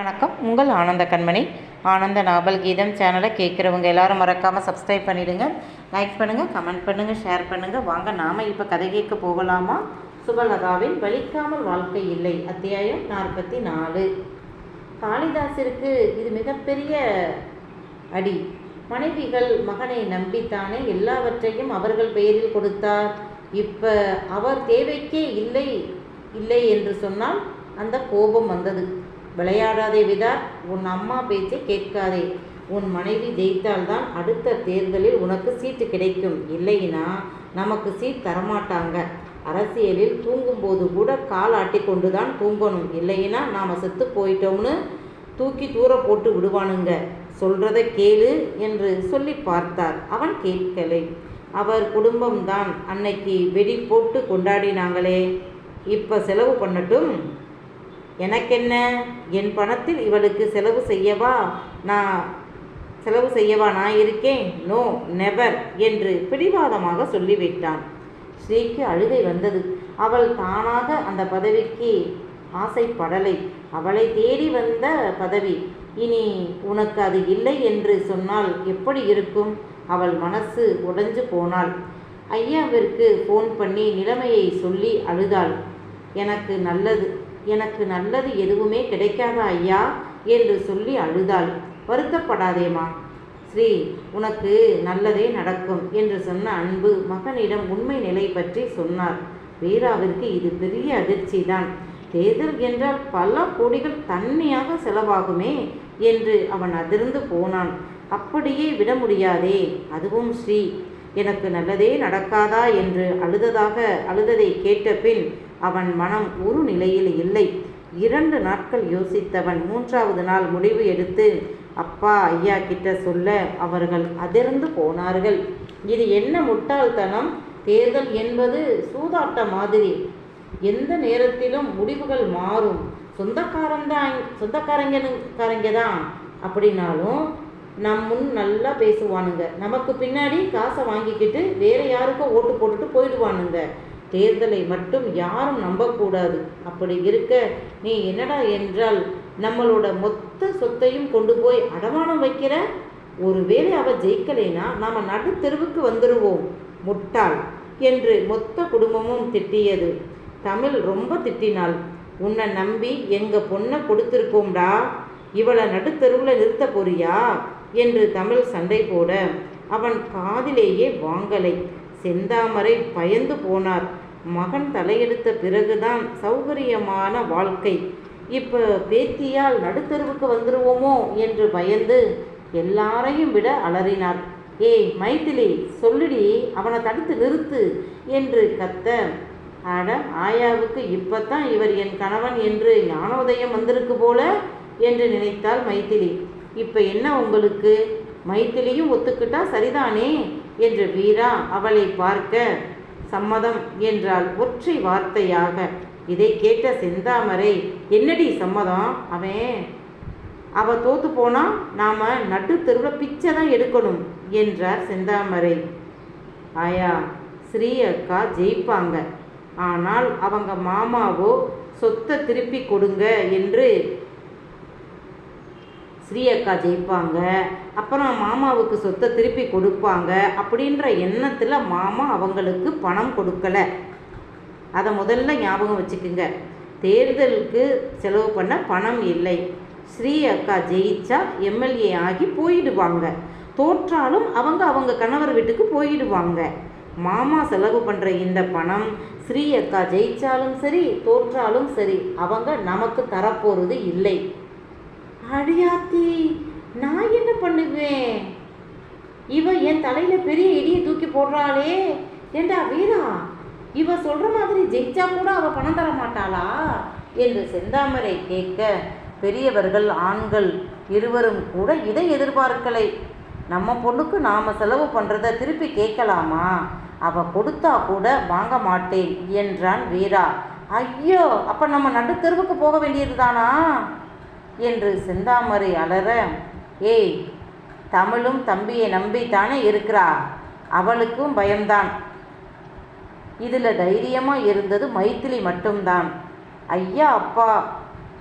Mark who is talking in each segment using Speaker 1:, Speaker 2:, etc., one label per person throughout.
Speaker 1: வணக்கம். உங்கள் ஆனந்த கண்மணி. ஆனந்த நாவல் கீதம் சேனலை கேட்குறவங்க எல்லாரும் மறக்காமல் சப்ஸ்கிரைப் பண்ணிடுங்க. லைக் பண்ணுங்கள் கமெண்ட் பண்ணுங்கள் ஷேர் பண்ணுங்கள் வாங்க நாம் இப்போ கதை கேட்க போகலாமா? சுபலதாவின் வலிக்காமல் வாழ்க்கை இல்லை. அத்தியாயம் நாற்பத்தி நாலு காளிதாசிற்கு இது மிகப்பெரிய அடி. மனைவிகள் மகனை நம்பித்தானே எல்லாவற்றையும் அவர்கள் பெயரில் கொடுத்தார். இப்போ அவர் தேவைக்கே இல்லை இல்லை என்று சொன்னால் அந்த கோபம் வந்தது. விளையாடாதே விதா உன் அம்மா பேச்சை கேட்காதே. உன் மனைவி ஜெயித்தால்தான் அடுத்த தேர்தலில் உனக்கு சீட்டு கிடைக்கும். இல்லைனா நமக்கு சீட் தரமாட்டாங்க. அரசியலில் தூங்கும்போது கூட கால் ஆட்டி கொண்டு தான் தூங்கணும். இல்லைன்னா நாம் செத்து போயிட்டோம்னு தூக்கி தூர போட்டு விடுவானுங்க. சொல்கிறத கேளு என்று சொல்லி பார்த்தார். அவன் கேட்கலை. அவர் குடும்பம்தான். அன்னைக்கு வெடி போட்டு கொண்டாடினாங்களே. இப்போ செலவு பண்ணட்டும். எனக்கென்ன? என் பணத்தில் இவளுக்கு செலவு செய்யவா? நான் செலவு செய்யவா? நான் இருக்கேன். நோ நெவர் என்று பிடிவாதமாக சொல்லிவிட்டான். ஸ்ரீக்கு அழுகை வந்தது. அவள் தானாக அந்த பதவிக்கு ஆசைப்படலை. அவளை தேடி வந்த பதவி. இனி உனக்கு அது இல்லை என்று சொன்னால் எப்படி இருக்கும்? அவள் மனசு உடைஞ்சு போனாள். ஐயாவிற்கு ஃபோன் பண்ணி நிலைமையை சொல்லி அழுதாள். எனக்கு நல்லது. எனக்கு நல்லது எதுவுமே கிடைக்காத ஐயா என்று சொல்லி அழுதாள். வருத்தப்படாதேம்மா. ஸ்ரீ உனக்கு நல்லதே நடக்கும் என்று சொன்ன அன்பு மகனிடம் உண்மை நிலை பற்றி சொன்னார். வீராவிற்கு இது பெரிய அதிர்ச்சி தான் தேர்தல் என்றால் பல கோடிகள் தன்மையாக செலவாகுமே என்று அவன் அதிர்ந்து போனான். அப்படியே விட முடியாதே. அதுவும் ஸ்ரீ எனக்கு நல்லதே நடக்காதா என்று அழுததாக அழுததை கேட்ட பின் அவன் மனம் ஒரு நிலையில் இல்லை. இரண்டு நாட்கள் யோசித்தவன் மூன்றாவது நாள் முடிவு எடுத்து அப்பா ஐயா கிட்ட சொல்ல அவர்கள் அதிர்ந்து போனார்கள். இது என்ன முட்டாள்தனம்? தேர்தல் என்பது சூதாட்ட மாதிரி. எந்த நேரத்திலும் முடிவுகள் மாறும். சொந்தக்காரன் தான் சொந்தக்காரங்க தான் அப்படின்னாலும் நம் முன் நல்லா பேசுவானுங்க. நமக்கு பின்னாடி காசை வாங்கிக்கிட்டு வேற யாருக்கோ ஓட்டு போட்டுட்டு போயிடுவானுங்க. தேர்தலை மட்டும் யாரும் நம்பக்கூடாது. அப்படி இருக்க நீ என்னடா என்றால் நம்மளோட மொத்த சொத்தையும் கொண்டு போய் அடமானம் வைக்கிற? ஒருவேளை அவ ஜெயிக்கலைனா நாம் நடு தெருவுக்கு வந்துடுவோம் முட்டாள் என்று மொத்த குடும்பமும் திட்டியது. தமிழ் ரொம்ப திட்டினாள். உன்னை நம்பி எங்கள் பொண்ணை கொடுத்துருக்கோம்டா. இவளை நடுத்தெருவில் நிறுத்த போறியா? என்று தமிழ் சண்டை போட அவன் காதிலேயே வாங்கலை. செந்தாமரை பயந்து போனார். மகன் தலையெடுத்த பிறகுதான் சௌகரியமான வாழ்க்கை. இப்போ பேத்தியால் நடுத்தருவுக்கு வந்துடுவோமோ என்று பயந்து எல்லாரையும் விட அலறினார் ஏய் மைத்திலி சொல்லுடி அவனை தடுத்து நிறுத்து என்று கத்த அட ஆயாவுக்கு இப்பத்தான் இவர் என் கணவன் என்று ஞானோதயம் வந்திருக்கு போல என்று நினைத்தாள் மைத்திலி. இப்போ என்ன உங்களுக்கு? மைத்திலியும் ஒத்துக்கிட்டா சரிதானே? என்று வீரா அவளை பார்க்க சம்மதம் என்றால் ஒற்றை வார்த்தையாக. இதை கேட்ட செந்தாமரை என்னடி சம்மதம்? அவன் அவ தோத்து போனா நாம நட்டு தெருவில் பிச்சை தான் எடுக்கணும் என்றார் செந்தாமரை. ஆயா ஸ்ரீ அக்கா ஜெயிப்பாங்க. ஆனால் அவங்க மாமாவோ சொத்தை திருப்பி கொடுங்க என்று ஸ்ரீ அக்கா ஜெயிப்பாங்க அப்புறம் மாமாவுக்கு சொத்தை திருப்பி கொடுப்பாங்க அப்படின்ற எண்ணத்தில் மாமா அவங்களுக்கு பணம் கொடுக்கலை. அதை முதல்ல ஞாபகம் வச்சுக்குங்க. தேர்தலுக்கு செலவு பண்ண பணம் இல்லை. ஸ்ரீ அக்கா ஜெயிச்சா எம்எல்ஏ ஆகி போயிடுவாங்க. தோற்றாலும் அவங்க அவங்க கணவர் வீட்டுக்கு போயிடுவாங்க. மாமா செலவு பண்ணுற இந்த பணம் ஸ்ரீ அக்கா ஜெயிச்சாலும் சரி தோற்றாலும் சரி அவங்க நமக்கு தரப்போகிறது இல்லை. அடியாத்தி நான் என்ன பண்ணுவேன்? இவ என் தலையில பெரிய இடியை தூக்கி போடுறாளே. ஏண்டா வீரா இவ சொல்ற மாதிரி ஜெயிச்சா கூட அவ பணம் தர மாட்டாளா? என்று செந்தாமரை கேட்க பெரியவர்கள் ஆண்கள் இருவரும் கூட இதை எதிர்பார்க்கலை. நம்ம பொண்ணுக்கு நாம செலவு பண்றத திருப்பி கேட்கலாமா? அவ கொடுத்தா கூட வாங்க மாட்டேன் என்றான் வீரா. ஐயோ அப்ப நம்ம நடுத்தெருவுக்கு போக வேண்டியதுதானா? என்று செந்தாமரை அலற ஏய் தமிழும் தம்பியை நம்பித்தானே இருக்கிறா? அவளுக்கும் பயம்தான். இதில் தைரியமாக இருந்தது மைத்திலி மட்டும்தான். ஐயா அப்பா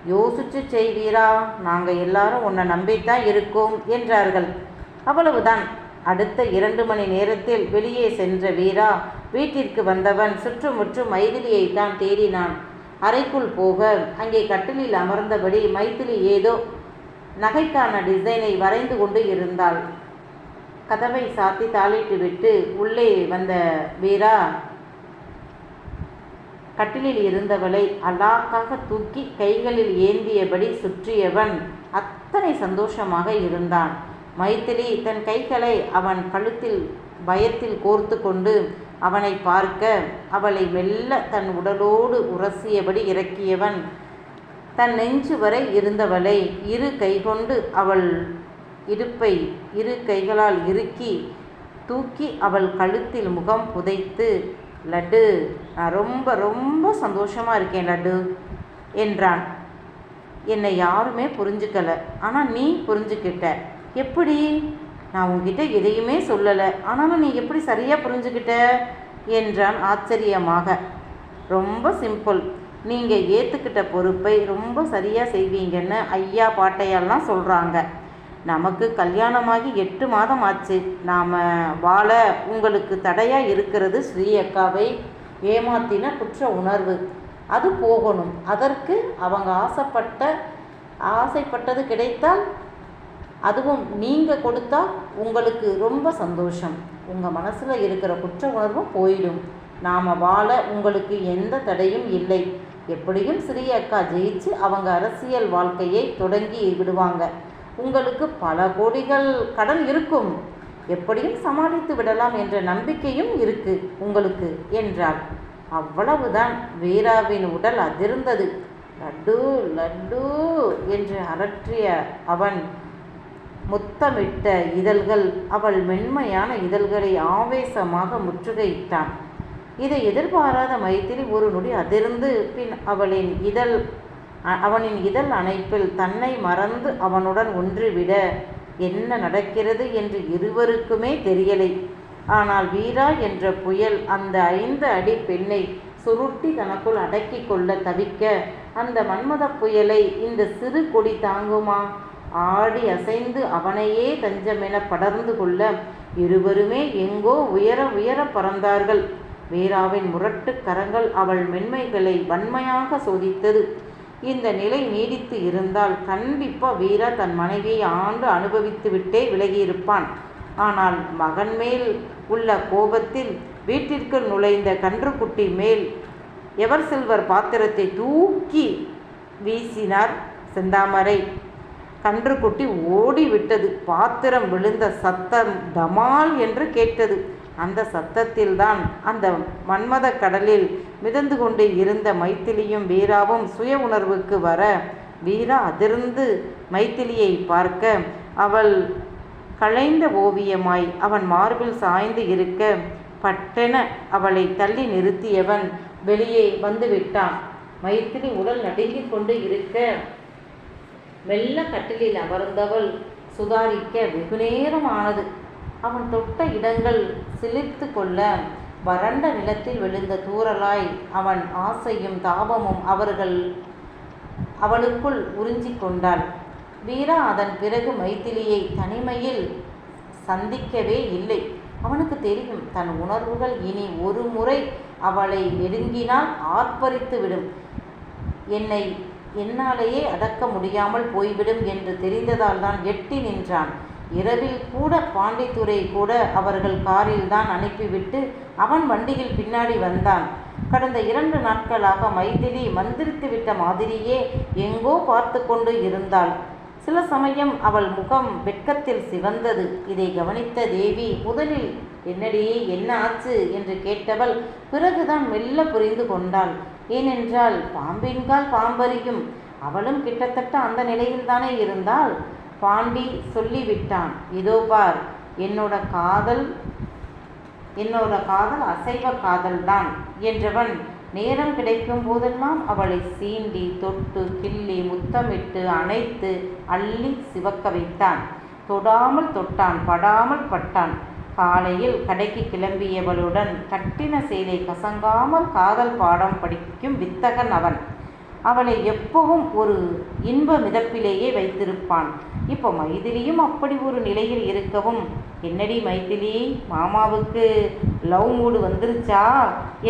Speaker 1: யோசிச்சு செய்வீரா? நாங்கள் எல்லாரும் உன்னை நம்பித்தான் இருக்கோம் என்றார்கள். அவ்வளவுதான். அடுத்த இரண்டு மணி நேரத்தில் வெளியே சென்ற வீரா வீட்டிற்கு வந்தவன் சுற்றுமுற்றும் மைதிலியை தான் தேடினான். அறைக்குள் போக அங்கே கட்டிலில் அமர்ந்தபடி மைத்திலி ஏதோ நகைக்கான டிசைனை வரைந்து கொண்டு இருந்தாள். கதவை சாத்தி தாளிட்டு விட்டு உள்ளே வந்த வீரா கட்டிலில் இருந்தவளை அலாக்காக தூக்கி கைகளில் ஏந்தியபடி சுற்றியவன் அத்தனை சந்தோஷமாக இருந்தான். மைத்திலி தன் கைகளை அவன் கழுத்தில் பயத்தில் கோர்த்து கொண்டு அவனை பார்க்க அவளை மெல்ல தன் உடலோடு உரசியபடி இறக்கியவன். தன் நெஞ்சு வரை இருந்தவளை இரு கைகொண்டு அவள் இடுப்பை இரு கைகளால் இறுக்கி தூக்கி அவள் கழுத்தில் முகம் புதைத்து லட்டு நான் ரொம்ப ரொம்ப சந்தோஷமாக இருக்கேன் லட்டு என்றான். என்னை யாருமே புரிஞ்சுக்கலை. ஆனால் நீ புரிஞ்சுக்கிட்ட. எப்படி? நான் உங்ககிட்ட எதையுமே சொல்லலை. ஆனாலும் நீ எப்படி சரியாக புரிஞ்சுக்கிட்ட என்றான் ஆச்சரியமாக. ரொம்ப சிம்பிள் நீங்கள் ஏற்றுக்கிட்ட பொறுப்பை ரொம்ப சரியாக செய்வீங்கன்னு ஐயா பாட்டையெல்லாம் சொல்கிறாங்க நமக்கு கல்யாணமாகி எட்டு மாதம் ஆச்சு. நாம் வாழ உங்களுக்கு தடையாக இருக்கிறது ஸ்ரீ அக்காவை ஏமாத்தின குற்ற உணர்வு. அது போகணும். அதற்கு அவங்க ஆசைப்பட்ட ஆசைப்பட்டது கிடைத்தால் அதுவும் நீங்கள் கொடுத்தா உங்களுக்கு ரொம்ப சந்தோஷம். உங்கள் மனசில் இருக்கிற குற்ற உணர்வும் போயிடும். நாம் வாழ உங்களுக்கு எந்த தடையும் இல்லை. எப்படியும் சிறிய அக்கா ஜெயிச்சு அவங்க அரசியல் வாழ்க்கையை தொடங்கி விடுவாங்க. உங்களுக்கு பல கோடிகள் கடன் இருக்கும். எப்படியும் சமாளித்து விடலாம் என்ற நம்பிக்கையும் இருக்கு உங்களுக்கு என்றாள். அவ்வளவுதான். வீராவின் உடல் அதிர்ந்தது. லட்டு லட்டு என்று அரற்றிய அவன் முத்தமிட்ட இதழ்கள் அவள் மென்மையான இதழ்களை ஆவேசமாக முற்றுகையிட்டான். இதை எதிர்பாராத மைத்திரி ஒரு நொடி அதிர்ந்து பின் அவளின் இதழ் அவனின் இதழ் அணைப்பில் தன்னை மறந்து அவனுடன் ஒன்றுவிட என்ன நடக்கிறது என்று இருவருக்குமே தெரியலை. ஆனால் வீரா என்ற புயல் அந்த ஐந்து அடி பெண்ணை சுருட்டி தனக்குள் அடக்கி கொள்ள தவிக்க அந்த மன்மத புயலை இந்த சிறு கொடி தாங்குமா? ஆடி அசைந்து அவனையே தஞ்சமென படர்ந்து கொள்ள இருவருமே எங்கோ உயர உயர பறந்தார்கள். வீராவின் முரட்டு கரங்கள் அவள் மென்மைகளை வன்மையாக சோதித்தது. இந்த நிலை நீடித்து இருந்தால் கண்டிப்பா வீரா தன் மனைவியை ஆண்டு அனுபவித்துவிட்டே விலகியிருப்பான். ஆனால் மகன் மேல் உள்ள கோபத்தில் வீட்டிற்கு நுழைந்த கன்றுக்குட்டி மேல் எவர் செல்வர் பாத்திரத்தை தூக்கி வீசினார் செந்தாமரை. கன்றுக்குட்டி ஓடிவிட்டது. பாத்திரம் விழுந்த சத்தம் டமால் என்று கேட்டது. அந்த சத்தத்தில்தான் அந்த மன்மத கடலில் மிதந்து கொண்டு இருந்த மைத்திலியும் வீராவும் சுய உணர்வுக்கு வர வீரா அதிர்ந்து மைத்திலியை பார்க்க அவள் களைந்த ஓவியமாய் அவன் மார்பில் சாய்ந்து இருக்க பட்டென அவளை தள்ளி நிறுத்தியவன் வெளியே வந்து விட்டான் மைத்திலி உடல் நடுங்கிக் கொண்டு இருக்க மெல்ல கட்டிலில் அமர்ந்தவள் சுதாரிக்க வெகுநேரம் ஆனது. அவன் தொட்ட இடங்கள் சிலிர்த்து கொள்ள வறண்ட நிலத்தில் விழுந்த தூரலாய் அவன் ஆசையும் தாபமும் அவர்கள் அவளுக்குள் உறிஞ்சி கொண்டாள். வீரா அதன் பிறகு மைத்திலியை தனிமையில் சந்திக்கவே இல்லை. அவனுக்கு தெரியும் தன் உணர்வுகள் இனி ஒரு முறை அவளை நெருங்கினால் ஆர்ப்பரித்து விடும். என்னை என்னாலேயே அடக்க முடியாமல் போய்விடும் என்று தெரிந்ததால் தான் எட்டி நின்றான். இரவில் கூட பாண்டித்துரை கூட அவர்கள் காரில் தான் அனுப்பிவிட்டு அவன் வண்டியில் பின்னாடி வந்தான். கடந்த இரண்டு நாட்களாக மைதிலி மந்திரித்து விட்ட மாதிரியே எங்கோ பார்த்து கொண்டு இருந்தாள். சில சமயம் அவள் முகம் வெட்கத்தில் சிவந்தது. இதை கவனித்த தேவி முதலில் என்னடி என்ன ஆச்சு? என்று கேட்டவள் பிறகுதான் மெல்ல புரிந்து கொண்டாள். ஏனென்றால் பாம்பின்கால் பாம்பறியும் அவளும் கிட்டத்தட்ட அந்த நிலையில்தானே இருந்தால் பாண்டி சொல்லிவிட்டான் இதோ பார் என்னோட காதல் என்னோட காதல் அசைவ காதல்தான் என்றவன் நேரம் கிடைக்கும் போதெல்லாம் அவளை சீண்டி தொட்டு கிள்ளி முத்தமிட்டு அணைத்து அள்ளி சிவக்க வைத்தான். தொடாமல் தொட்டான் படாமல் பட்டான். காலையில் கடைக்கு கிளம்பியவளுடன் கட்டின சேலை கசங்காமல் காதல் பாடம் படிக்கும் வித்தகன் அவன். அவளை எப்பவும் ஒரு இன்ப மிதப்பிலேயே வைத்திருப்பான். இப்போ மைதிலியும் அப்படி ஒரு நிலையில் இருக்கவும் என்னடி மைதிலி மாமாவுக்கு லவ் மூடு வந்துருச்சா?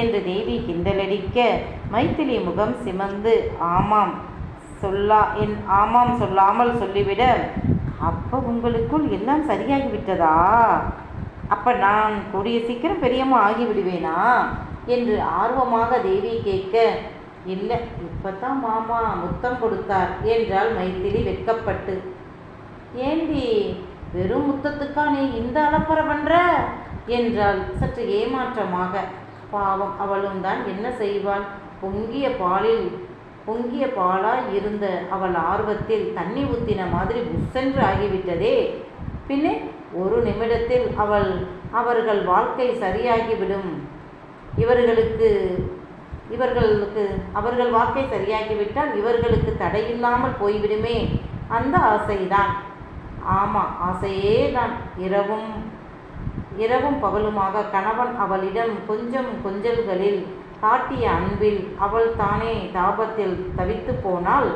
Speaker 1: என்று தேவி கிண்டலடிக்க மைதிலி முகம் சிமந்து ஆமாம் சொல்லா என் ஆமாம் சொல்லாமல் சொல்லிவிட அப்போ உங்களுக்குள் எல்லாம் சரியாகி விட்டதா அப்ப நான் கூடிய சீக்கிரம் பெரியம்மா ஆகிவிடுவேனா? என்று ஆர்வமாக தேவி கேட்க இல்லை இப்பதான் மாமா முத்தம் கொடுத்தார் என்றாள் மைத்திலி வெட்கப்பட்டு. ஏண்டி வெறும் முத்தத்துக்கா நீ இந்த அலப்பறை பண்ற? என்றாள் சற்று ஏமாற்றமாக. பாவம் அவளும் தான் என்ன செய்வாள்? பொங்கிய பாலில் பொங்கிய பாலாய் இருந்த அவள் ஆர்வத்தில் தண்ணி ஊத்தின மாதிரி புස්සென்று ஆகிவிட்டதே. பின்னே ஒரு நிமிடத்தில் அவள் அவர்கள் வாழ்க்கை சரியாகிவிடும். இவர்களுக்கு இவர்களுக்கு அவர்கள் வாழ்க்கை சரியாகிவிட்டால் இவர்களுக்கு தடையில்லாமல் போய்விடுமே. அந்த ஆசைதான். ஆமாம் ஆசையே தான் இரவும் இரவும் பகலுமாக கணவன் அவளிடம் கொஞ்சம் கொஞ்சல்களில் காட்டிய அன்பில் அவள் தானே தாபத்தில் தவித்து போனால்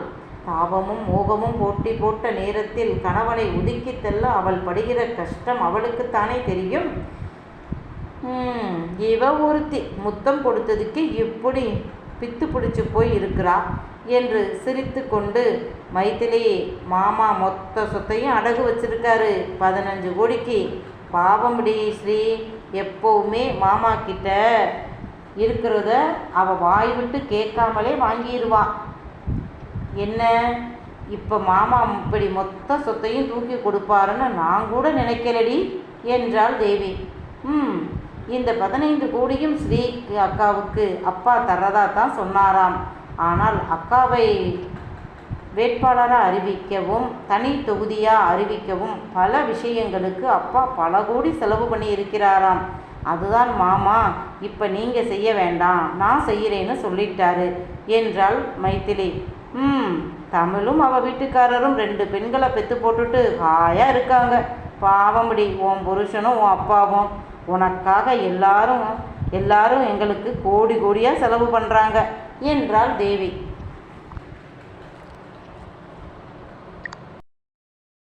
Speaker 1: தாபமும் மோகமும் போட்டி போட்ட நேரத்தில் கணவனை ஒதுக்கி தள்ள அவள் படுகிற கஷ்டம் அவளுக்குத்தானே தெரியும்? இவ ஒருத்தி முத்தம் கொடுத்ததுக்கு இப்படி பித்து பிடிச்சு போய் இருக்கிறா என்று சிரித்து கொண்டு மைத்திலி மாமா மொத்த சொத்தையும் அடகு வச்சிருக்காரு. பதினஞ்சு கோடிக்கு பாவம்டி ஸ்ரீ. எப்போவுமே மாமா கிட்ட இருக்கிறத அவள் வாய் விட்டு கேட்காமலே வாங்கிடுவான் என்ன? இப்போ மாமா இப்படி மொத்த சொத்தையும் தூக்கி கொடுப்பாருன்னு நான் கூட நினைக்கலடி என்றாள் தேவி. ம் இந்த பதினைந்து கோடியும் ஸ்ரீ அக்காவுக்கு அப்பா தர்றதா தான் சொன்னாராம். ஆனால் அக்காவை வேட்பாளராக அறிவிக்கவும் தனி தொகுதியாக அறிவிக்கவும் பல விஷயங்களுக்கு அப்பா பல கோடி செலவு பண்ணி இருக்கிறாராம் அதுதான் மாமா இப்போ நீங்கள் செய்ய வேண்டாம் நான் செய்கிறேன்னு சொல்லிட்டாரு என்றாள் மைத்திலி. ம் தமிழும் அவள் வீட்டுக்காரரும் ரெண்டு பெண்களை பெற்று போட்டுட்டு ஹாயாக இருக்காங்க. பாவம்படி உன் புருஷனும் உன் அப்பாவும். உனக்காக எல்லாரும் எல்லாரும் எங்களுக்கு கோடி கோடியாக செலவு பண்ணுறாங்க என்றாள் தேவி.